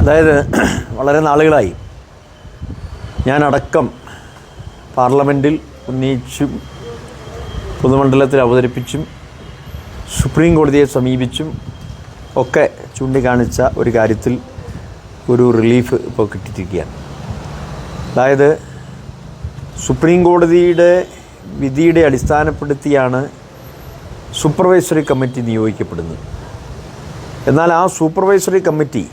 അതായത് വളരെ നാളുകളായി ഞാനടക്കം പാർലമെന്റിൽ ഉന്നയിച്ചും പൊതുമണ്ഡലത്തിൽ അവതരിപ്പിച്ചും സുപ്രീം കോടതിയെ സമീപിച്ചും ഒക്കെ ചൂണ്ടിക്കാണിച്ച ഒരു കാര്യത്തിൽ ഒരു റിലീഫ് ഇപ്പോൾ കിട്ടിയിരിക്കുകയാണ്. അതായത് സുപ്രീം കോടതിയുടെ വിധിയുടെ അടിസ്ഥാനപ്പെടുത്തിയാണ് സൂപ്പർവൈസറി കമ്മിറ്റി നിയോഗിക്കപ്പെടുന്നത്. എന്നാൽ ആ സൂപ്പർവൈസറി കമ്മിറ്റി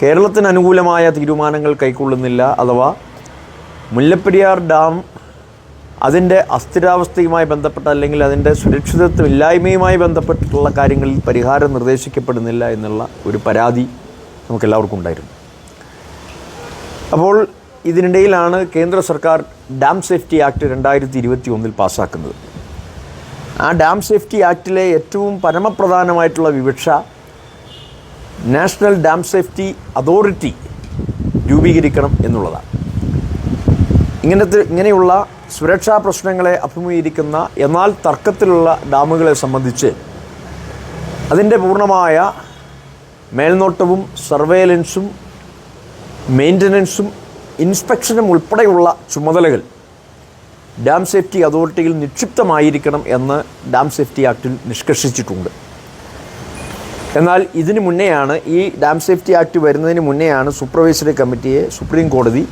കേരളത്തിന് അനുകൂലമായ തീരുമാനങ്ങൾ കൈക്കൊള്ളുന്നില്ല അഥവാ മുല്ലപ്പെരിയാർ ഡാം അതിന്റെ അസ്ഥിരാവസ്ഥയുമായി ബന്ധപ്പെട്ട അല്ലെങ്കിൽ അതിന്റെ സുരക്ഷിതത്വം ഇല്ലായ്മയുമായി ബന്ധപ്പെട്ടിട്ടുള്ള കാര്യങ്ങളിൽ പരിഹാരം നിർദ്ദേശിക്കപ്പെടുന്നില്ല എന്നുള്ള ഒരു പരാതി നമുക്കെല്ലാവർക്കും ഉണ്ടായിരുന്നു. അപ്പോൾ ഇതിനിടയിലാണ് കേന്ദ്ര സർക്കാർ ഡാം സേഫ്റ്റി ആക്ട് രണ്ടായിരത്തി ഇരുപത്തി ഒന്നിൽ പാസ്സാക്കുന്നത് ആ ഡാം സേഫ്റ്റി ആക്റ്റിലെ ഏറ്റവും പരമപ്രധാനമായിട്ടുള്ള വിവക്ഷ നാഷണൽ ഡാം സേഫ്റ്റി അതോറിറ്റി രൂപീകരിക്കണം എന്നുള്ളതാണ്. ഇങ്ങനത്തെ ഇങ്ങനെയുള്ള സുരക്ഷാ പ്രശ്നങ്ങളെ അഭിമുഖീകരിക്കുന്ന എന്നാൽ തർക്കത്തിലുള്ള ഡാമുകളെ സംബന്ധിച്ച് അതിന്റെ പൂർണമായ മേൽനോട്ടവും സർവേലൻസും മെയിന്റനൻസും ഇൻസ്പെക്ഷനും ഉൾപ്പെടെയുള്ള ചുമതലകൾ ഡാം സേഫ്റ്റി അതോറിറ്റിയിൽ നിക്ഷിപ്തമായിരിക്കണം എന്ന് ഡാം സേഫ്റ്റി ആക്ടിൽ നിഷ്കർഷിച്ചിട്ടുണ്ട്. എന്നാൽ ഇതിനു മുന്നെയാണ് ഈ ഡാം സേഫ്റ്റി ആക്ട് വരുന്നതിന് മുന്നെയാണ് സൂപ്പർവൈസറി കമ്മിറ്റിയെ സുപ്രീം കോടതി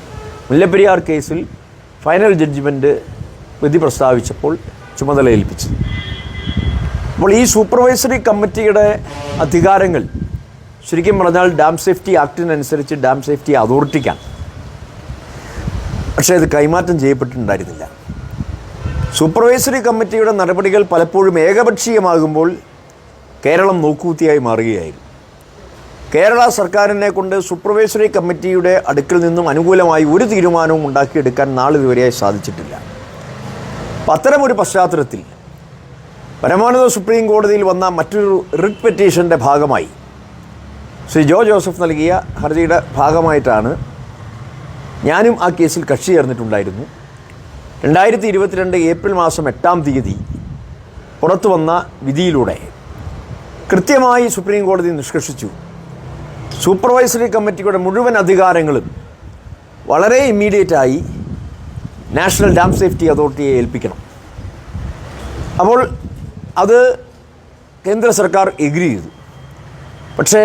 മുല്ലപ്പെരിയാർ കേസിൽ ഫൈനൽ ജഡ്ജ്മെന്റ് വിധി പ്രസ്താവിച്ചപ്പോൾ ചുമതല ഏൽപ്പിച്ചത് അപ്പോൾ ഈ സൂപ്പർവൈസറി കമ്മിറ്റിയുടെ അധികാരങ്ങൾ ശരിക്കും പറഞ്ഞാൽ ഡാം സേഫ്റ്റി ആക്ടിനനുസരിച്ച് ഡാം സേഫ്റ്റി അതോറിറ്റിക്കാണ് പക്ഷേ അത് കൈമാറ്റം ചെയ്യപ്പെട്ടിട്ടുണ്ടായിരുന്നില്ല. സൂപ്പർവൈസറി കമ്മിറ്റിയുടെ നടപടികൾ പലപ്പോഴും ഏകപക്ഷീയമാകുമ്പോൾ കേരളം നോക്കൂത്തിയായി മാറുകയായിരുന്നു. കേരള സർക്കാരിനെ കൊണ്ട് സൂപ്പർവൈസറി കമ്മിറ്റിയുടെ അടുക്കിൽ നിന്നും അനുകൂലമായി ഒരു തീരുമാനവും ഉണ്ടാക്കിയെടുക്കാൻ നാളിതുവരെയായി സാധിച്ചിട്ടില്ല. അത്തരമൊരു പശ്ചാത്തലത്തിൽ പരമോന്നത സുപ്രീം കോടതിയിൽ വന്ന മറ്റൊരു റിട്ട് പെറ്റീഷന്റെ ഭാഗമായി ശ്രീ ജോ ജോസഫ് നൽകിയ ഹർജിയുടെ ഭാഗമായിട്ടാണ് ഞാനും ആ കേസിൽ കക്ഷി ചേർന്നിട്ടുണ്ടായിരുന്നു. രണ്ടായിരത്തി ഇരുപത്തിരണ്ട് ഏപ്രിൽ മാസം എട്ടാം തീയതി പുറത്തു വന്ന വിധിയിലൂടെ കൃത്യമായി സുപ്രീം കോടതി നിഷ്കർഷിച്ചു. സൂപ്പർവൈസറി കമ്മിറ്റിയുടെ മുഴുവൻ അധികാരങ്ങളും വളരെ ഇമ്മീഡിയറ്റായി നാഷണൽ ഡാം സേഫ്റ്റി അതോറിറ്റിയെ ഏൽപ്പിക്കണം. അപ്പോൾ അത് കേന്ദ്ര സർക്കാർ എഗ്രി ചെയ്തു. പക്ഷേ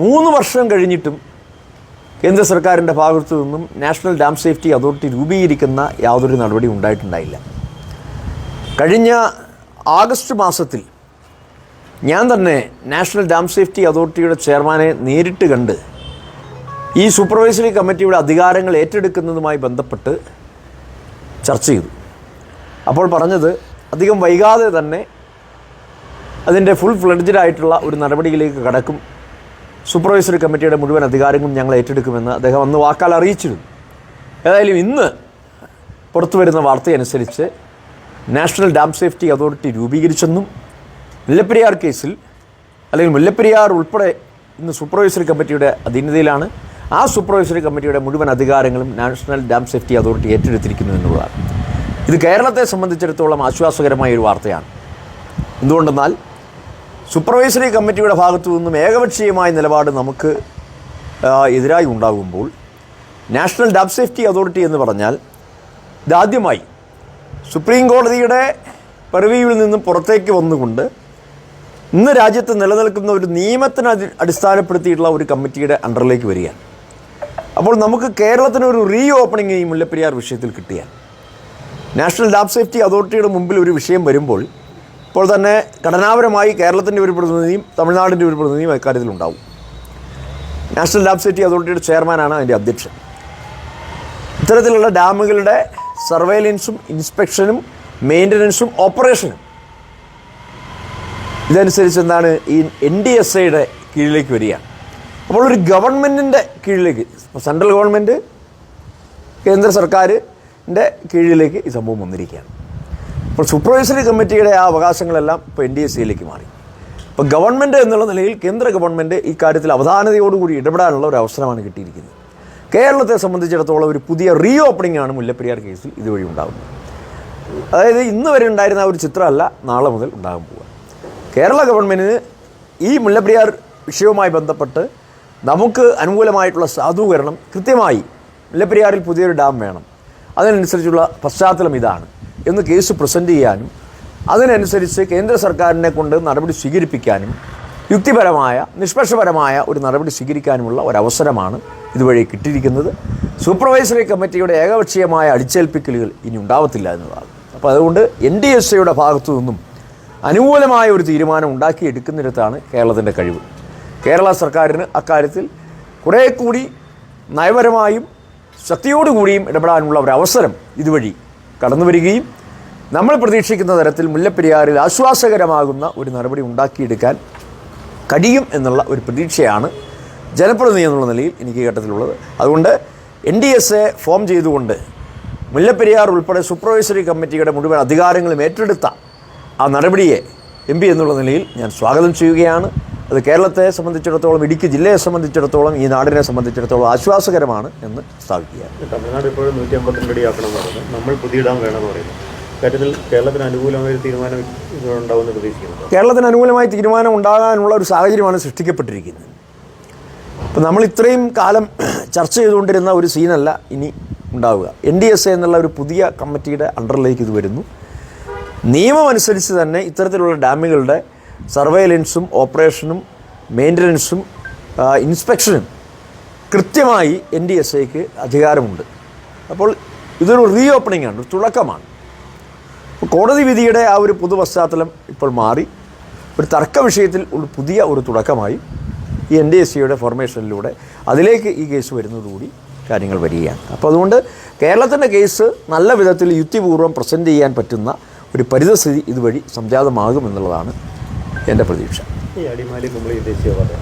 മൂന്ന് വർഷം കഴിഞ്ഞിട്ടും കേന്ദ്ര സർക്കാരിന്റെ ഭാഗത്തു നിന്നും നാഷണൽ ഡാം സേഫ്റ്റി അതോറിറ്റി രൂപീകരിക്കുന്ന യാതൊരു നടപടി ഉണ്ടായിട്ടുണ്ടായില്ല. കഴിഞ്ഞ ആഗസ്റ്റ് മാസത്തിൽ ഞാൻ തന്നെ നാഷണൽ ഡാം സേഫ്റ്റി അതോറിറ്റിയുടെ ചെയർമാനെ നേരിട്ട് കണ്ട് ഈ സൂപ്പർവൈസറി കമ്മിറ്റിയുടെ അധികാരങ്ങൾ ഏറ്റെടുക്കുന്നതുമായി ബന്ധപ്പെട്ട് ചർച്ച ചെയ്തു. അപ്പോൾ പറഞ്ഞത് അധികം വൈകാതെ തന്നെ അതിന്റെ ഫുൾ ഫ്ലഡ്ജഡ് ആയിട്ടുള്ള ഒരു നടപടിയിലേക്ക് കടക്കും. സൂപ്പർവൈസറി കമ്മിറ്റിയുടെ മുഴുവൻ അധികാരങ്ങളും ഞങ്ങൾ ഏറ്റെടുക്കുമെന്ന് അദ്ദേഹം അന്ന് വാക്കാൽ അറിയിച്ചിരുന്നു. ഏതായാലും ഇന്ന് പുറത്തു വരുന്ന വാർത്തയനുസരിച്ച് നാഷണൽ ഡാം സേഫ്റ്റി അതോറിറ്റി രൂപീകരിച്ചെന്നും മുല്ലപ്പെരിയാർ കേസിൽ അല്ലെങ്കിൽ മുല്ലപ്പെരിയാർ ഉൾപ്പെടെ ഇന്ന് സൂപ്പർവൈസറി കമ്മിറ്റിയുടെ അധീനതയിലാണ്. ആ സൂപ്പർവൈസറി കമ്മിറ്റിയുടെ മുഴുവൻ അധികാരങ്ങളും നാഷണൽ ഡാം സേഫ്റ്റി അതോറിറ്റി ഏറ്റെടുത്തിരിക്കുന്നു എന്നുള്ളതാണ്. ഇത് കേരളത്തെ സംബന്ധിച്ചിടത്തോളം ആശ്വാസകരമായ ഒരു വാർത്തയാണ്. എന്തുകൊണ്ടെന്നാൽ സൂപ്പർവൈസറി കമ്മിറ്റിയുടെ ഭാഗത്തു നിന്നും ഏകപക്ഷീയമായ നിലപാട് നമുക്ക് എതിരായി ഉണ്ടാകുമ്പോൾ നാഷണൽ ഡാം സേഫ്റ്റി അതോറിറ്റി എന്ന് പറഞ്ഞാൽ ഇതാദ്യമായി സുപ്രീം കോടതിയുടെ പെർവ്യൂവിൽ നിന്നും പുറത്തേക്ക് വന്നുകൊണ്ട് ഇന്ന് രാജ്യത്ത് നിലനിൽക്കുന്ന ഒരു നിയമത്തിന് അടി- അടിസ്ഥാനപ്പെടുത്തിയിട്ടുള്ള ഒരു കമ്മിറ്റിയുടെ അണ്ടറിലേക്ക് വരികയാണ്. അപ്പോൾ നമുക്ക് കേരളത്തിന് ഒരു റീ ഓപ്പണിംഗ് ഈ മുല്ലപ്പെരിയാർ വിഷയത്തിൽ കിട്ടിയാൽ. നാഷണൽ ലാബ് സേഫ്റ്റി അതോറിറ്റിയുടെ മുമ്പിൽ ഒരു വിഷയം വരുമ്പോൾ ഇപ്പോൾ തന്നെ ഘടനാപരമായി കേരളത്തിന്റെ ഒരു പ്രതിനിധിയും തമിഴ്നാടിന്റെ ഒരു പ്രതിനിധിയും അക്കാര്യത്തിൽ ഉണ്ടാവും. നാഷണൽ ലാബ് സേഫ്റ്റി അതോറിറ്റിയുടെ ചെയർമാനാണ് അതിന്റെ അധ്യക്ഷൻ. ഇത്തരത്തിലുള്ള ഡാമുകളുടെ സർവൈലൻസും ഇൻസ്പെക്ഷനും മെയിന്റനൻസും ഓപ്പറേഷനും ഇതനുസരിച്ച് എന്താണ് ഈ എൻ ഡി എസ് ഐയുടെ കീഴിലേക്ക് വരിക. അപ്പോൾ ഒരു ഗവൺമെന്റിന്റെ കീഴിലേക്ക് സെൻട്രൽ ഗവൺമെന്റ് കേന്ദ്ര സർക്കാരിന്റെ കീഴിലേക്ക് ഈ സംഭവം വന്നിരിക്കുകയാണ്. അപ്പോൾ സൂപ്പർവൈസറി കമ്മിറ്റിയുടെ ആ അവകാശങ്ങളെല്ലാം ഇപ്പോൾ എൻ ഡി എസ് സിയിലേക്ക് മാറി. അപ്പോൾ ഗവൺമെന്റ് എന്നുള്ള നിലയിൽ കേന്ദ്ര ഗവൺമെന്റ് ഈ കാര്യത്തിൽ അവധാനതയോടുകൂടി ഇടപെടാനുള്ള ഒരു അവസരമാണ് കിട്ടിയിരിക്കുന്നത്. കേരളത്തെ സംബന്ധിച്ചിടത്തോളം ഒരു പുതിയ റീ ഓപ്പണിംഗ് ആണ് മുല്ലപ്പെരിയാർ കേസിൽ ഇതുവഴി ഉണ്ടാകുന്നത്. അതായത് ഇന്ന് വരെ ഉണ്ടായിരുന്ന ആ ഒരു ചിത്രമല്ല നാളെ മുതൽ ഉണ്ടാകാൻ പോവുക. കേരള ഗവൺമെന്റിന് ഈ മുല്ലപ്പെരിയാർ വിഷയവുമായി ബന്ധപ്പെട്ട് നമുക്ക് അനുകൂലമായിട്ടുള്ള സാധൂകരണം കൃത്യമായി മുല്ലപ്പെരിയാറിൽ പുതിയൊരു ഡാം വേണം. അതിനനുസരിച്ചുള്ള പശ്ചാത്തലം ഇതാണ്. എന്ന് കേസ് പ്രസന്റ് ചെയ്യാനും അതിനനുസരിച്ച് കേന്ദ്ര സർക്കാരിനെ കൊണ്ട് നടപടി സ്വീകരിപ്പിക്കാനും യുക്തിപരമായ നിഷ്പക്ഷപരമായ ഒരു നടപടി സ്വീകരിക്കാനുമുള്ള ഒരവസരമാണ് ഇതുവഴി കിട്ടിയിരിക്കുന്നത്. സൂപ്പർവൈസറി കമ്മിറ്റിയുടെ ഏകപക്ഷീയമായ അടിച്ചേൽപ്പിക്കലുകൾ ഇനി ഉണ്ടാവത്തില്ല എന്നതാണ്. അപ്പോൾ അതുകൊണ്ട് എൻ ഡി എസ് എയുടെ ഭാഗത്തു നിന്നും അനുകൂലമായ ഒരു തീരുമാനം ഉണ്ടാക്കിയെടുക്കുന്നിടത്താണ് കേരളത്തിന്റെ കഴിവ്. കേരള സർക്കാരിന് അക്കാര്യത്തിൽ കുറേ കൂടി നയപരമായും ശക്തിയോടുകൂടിയും ഇടപെടാനുള്ള ഒരു അവസരം ഇതുവഴി കടന്നു വരികയും നമ്മൾ പ്രതീക്ഷിക്കുന്ന തരത്തിൽ മുല്ലപ്പെരിയാറിൽ ആശ്വാസകരമാകുന്ന ഒരു നടപടി ഉണ്ടാക്കിയെടുക്കാൻ കഴിയും എന്നുള്ള ഒരു പ്രതീക്ഷയാണ് ജനപ്രതിനിധി എന്നുള്ള നിലയിൽ എനിക്ക് ഘട്ടത്തിലുള്ളത്. അതുകൊണ്ട് N D S A form ചെയ്തുകൊണ്ട് മുല്ലപ്പെരിയാർ ഉൾപ്പെടെ സൂപ്പർവൈസറി കമ്മിറ്റിയുടെ മുഴുവൻ അധികാരങ്ങളും ഏറ്റെടുത്ത ആ നടപടിയെ എം പി എന്നുള്ള നിലയിൽ ഞാൻ സ്വാഗതം ചെയ്യുകയാണ്. അത് കേരളത്തെ സംബന്ധിച്ചിടത്തോളം ഇടുക്കി ജില്ലയെ സംബന്ധിച്ചിടത്തോളം ഈ നാടിനെ സംബന്ധിച്ചിടത്തോളം ആശ്വാസകരമാണ് എന്ന് സ്ഥാപിക്കുക തമിഴ്നാട് ഇപ്പോഴും നൂറ്റി അമ്പത്തിരണ്ട് അടി ആക്കണം എന്ന് പറയുന്നത് നമ്മൾ പുതിയ ഇടാൻ വേണമെന്ന് പറയുന്നു. കാര്യത്തിൽ കേരളത്തിന് അനുകൂലമായ ഒരു തീരുമാനം ഉണ്ടാവുമെന്ന് പ്രതീക്ഷിക്കുന്നു. കേരളത്തിന് അനുകൂലമായ തീരുമാനം ഉണ്ടാകാനുള്ള ഒരു സാഹചര്യമാണ് സൃഷ്ടിക്കപ്പെട്ടിരിക്കുന്നത്. അപ്പം നമ്മൾ ഇത്രയും കാലം ചർച്ച ചെയ്തുകൊണ്ടിരുന്ന ഒരു സീനല്ല ഇനി ഉണ്ടാവുക. എൻ ഡി എസ് എ എന്നുള്ള ഒരു പുതിയ കമ്മിറ്റിയുടെ അണ്ടറിലേക്ക് ഇത് വരുന്നു. നിയമമനുസരിച്ച് തന്നെ ഇത്തരത്തിലുള്ള ഡാമുകളുടെ സർവൈലൻസും ഓപ്പറേഷനും മെയിന്റനൻസും ഇൻസ്പെക്ഷനും കൃത്യമായി എൻ ഡി എസ് ഐക്ക് അധികാരമുണ്ട്. അപ്പോൾ ഇതൊരു റീ ഓപ്പണിംഗ് ആണ് ഒരു തുടക്കമാണ്. കോടതി വിധിയുടെ ആ ഒരു പൊതു പശ്ചാത്തലം ഇപ്പോൾ മാറി. ഒരു തർക്ക വിഷയത്തിൽ ഒരു പുതിയ ഒരു തുടക്കമായി ഈ എൻ ഡി എസ് സിയുടെ ഫോർമേഷനിലൂടെ അതിലേക്ക് ഈ കേസ് വരുന്നതുകൂടി കാര്യങ്ങൾ വരികയാണ്. അപ്പോൾ അതുകൊണ്ട് കേരളത്തിന്റെ കേസ് നല്ല വിധത്തിൽ യുക്തിപൂർവം പ്രസന്റ് ചെയ്യാൻ പറ്റുന്ന ഒരു പരിതസ്ഥിതി ഇതുവഴി സംജാതമാകുമെന്നുള്ളതാണ് എന്റെ പ്രതീക്ഷ. ഈ അടിമാലി കുമ്പളി ദേശീയപാത.